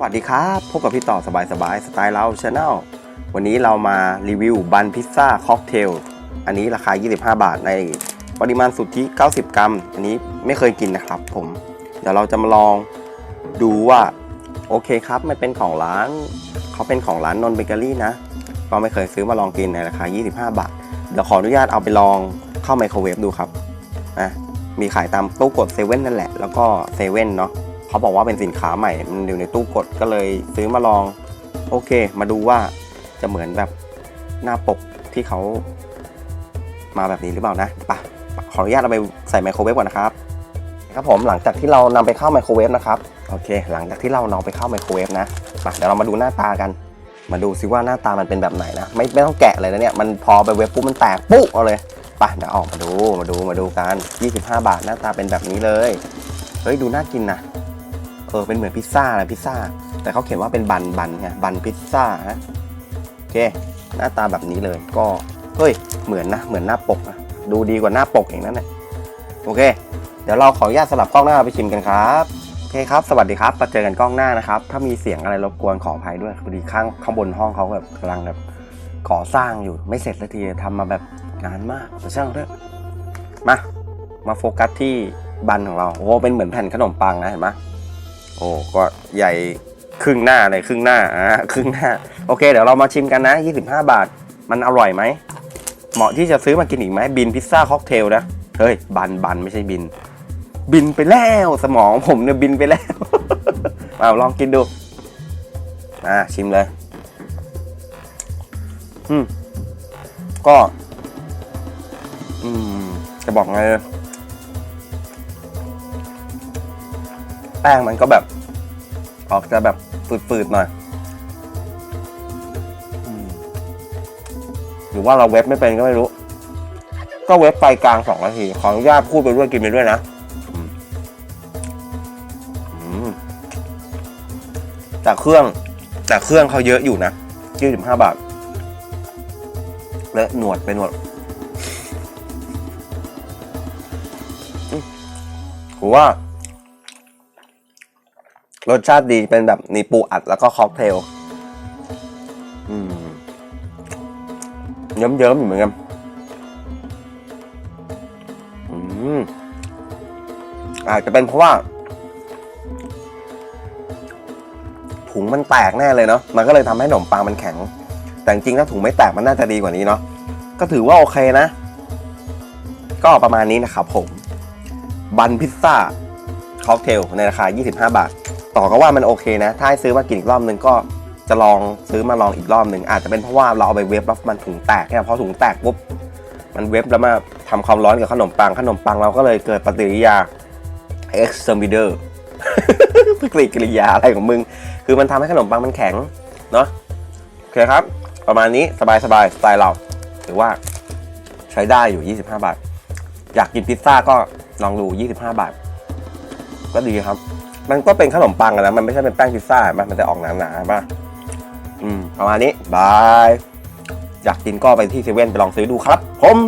สวัสดีครับ พบกับพี่ต่อสบายสบายสไตล์เราชาแนลวันนี้เรามารีวิวบันพิซซ่าค็อกเทล อันนี้ราคา 25 บาทในปริมาณสุทธิ 90 กรัม อันนี้ไม่เคยกินนะครับผม เดี๋ยวเราจะมาลองดูว่า โอเคครับ มันเป็นของร้าน เขาเป็นของร้านนนเบเกอรี่นะ ก็ไม่เคยซื้อมาลองกินในราคา 25 บาท เดี๋ยวขออนุญาตเอาไปลองเข้าไมโครเวฟดูครับ นะ มีขายตามตู้กดเซเว่นนั่นแหละ แล้วก็เซเว่นเนาะ เขาบอกว่าเป็นสินค้าใหม่ มันอยู่ในตู้กดก็เลยซื้อมาลอง โอเค มาดูว่าจะเหมือนแบบหน้าปกที่เขามาแบบนี้หรือเปล่านะไปะขออนุญาตเอาไปใส่ไมโครเวฟก่อนนะครับครับผมหลังจากที่เรานำไปเข้าไมโครเวฟนะครับโอเค หลังจากที่เรานำไปเข้าไมโครเวฟนะมาเดี๋ยวเรามาดูหน้าตากัน มาดูซิว่าหน้าตามันเป็นแบบไหนนะไม่ไม่ต้องแกะเลยนะเนี่ยมันพอไปเวฟปุ๊บมันแตกปุ๊บเอาเลยไปเดี๋ยวออกมาดูมาดูมาดูกัน 25 บาทหน้าตาเป็นแบบนี้เลยเฮ้ยดูน่ากินนะ เออเป็นเหมือนพิซซ่าเลยพิซซ่า แต่เขาเขียนว่าเป็นบันบันไงบันพิซซ่าฮะโอเค หน้าตาแบบนี้เลยก็เฮ้ยเหมือนนะเหมือนหน้าปกนะดูดีกว่าหน้าปกเองนั่นแหละโอเค เดี๋ยวเราขออนุญาตสลับกล้องหน้าไปชิมกันครับโอเคครับ สวัสดีครับมาเจอกันกล้องหน้านะครับ ถ้ามีเสียงอะไรรบกวนขออภัยด้วยพอดีข้างข้างบนห้องเขาแบบกำลังแบบก่อสร้างอยู่ไม่เสร็จสักทีทำมาแบบนานมากแต่ช่างเถอะมามาโฟกัสที่บันของเราโอ้เป็นเหมือนแผ่นขนมปังนะเห็นไหม โอ้ก็ใหญ่ครึ่งหน้าเลยครึ่งหน้าอ่าครึ่งหน้า โอเค เดี๋ยวเรามาชิมกันนะ 25 บาท มันอร่อยไหม เหมาะที่จะซื้อมากินอีกไหมบินพิซซ่าค็อกเทลนะ เฮ้ย บันบันไม่ใช่บิน บินไปแล้วสมองผมเนี่ยบินไปแล้ว เอาลองกินดูอ่าชิมเลย อืมก็ อืมจะบอกไง ป้งมันก็แบบออกจะแบบฝืดๆหน่อยหรือว่าเราเว็บไม่เป็นก็ไม่รู้ ก็เว็บไปกลางสองนาที ขออนุญาตพูดไปด้วยกินไปด้วยนะแต่เครื่องแต่เครื่องเขาเยอะอยู่นะยี่สิบห้าบาท และหนวดไปหนวดผมว่า รสชาติดีเป็นแบบนีปูอัดแล้วก็ค็อกเทลอืมเยิ้มๆอยู่เหมือนกันอืมอาจจะเป็นเพราะว่า ถุงมันแตกแน่เลยเนาะมันก็เลยทำให้ขนมปังมันแข็ง แต่จริงถ้าถุงไม่แตกมันน่าจะดีกว่านี้เนาะก็ถือว่าโอเคนะ ก็ประมาณนี้นะครับผม บันพิซซ่าค็อกเทลในราคา 25 บาท ต่อก็ว่ามันโอเคนะ ถ้าให้ซื้อมากินอีกรอบนึงก็จะลองซื้อมาลองอีกรอบหนึ่งอาจจะเป็นเพราะว่าเราเอาไปเวฟแล้วมันถุงแตกเนี่ยพอถุงแตกปุ๊บมันเวฟแล้วมาทำความร้อนกับขนมปังขนมปังเราก็เลยเกิดปฏิกิริยา exterminator ปฏิกิริยาอะไรของมึง คือมันทำให้ขนมปังมันแข็งเนาะโอเคครับ ประมาณนี้สบายสบายสไตล์เราถือว่าใช้ได้อยู่ 25 บาท อยากกินพิซซ่าก็ลองดู 25 บาท ก็ดีครับ มันก็เป็นขนมปังอะนะ มันไม่ใช่เป็นแป้งพิซซ่ามันมันจะออกหนาๆป่ะอืมประมาณนี้บาย อยากกินก็ไปที่เซเว่นไปลองซื้อดูครับ ผม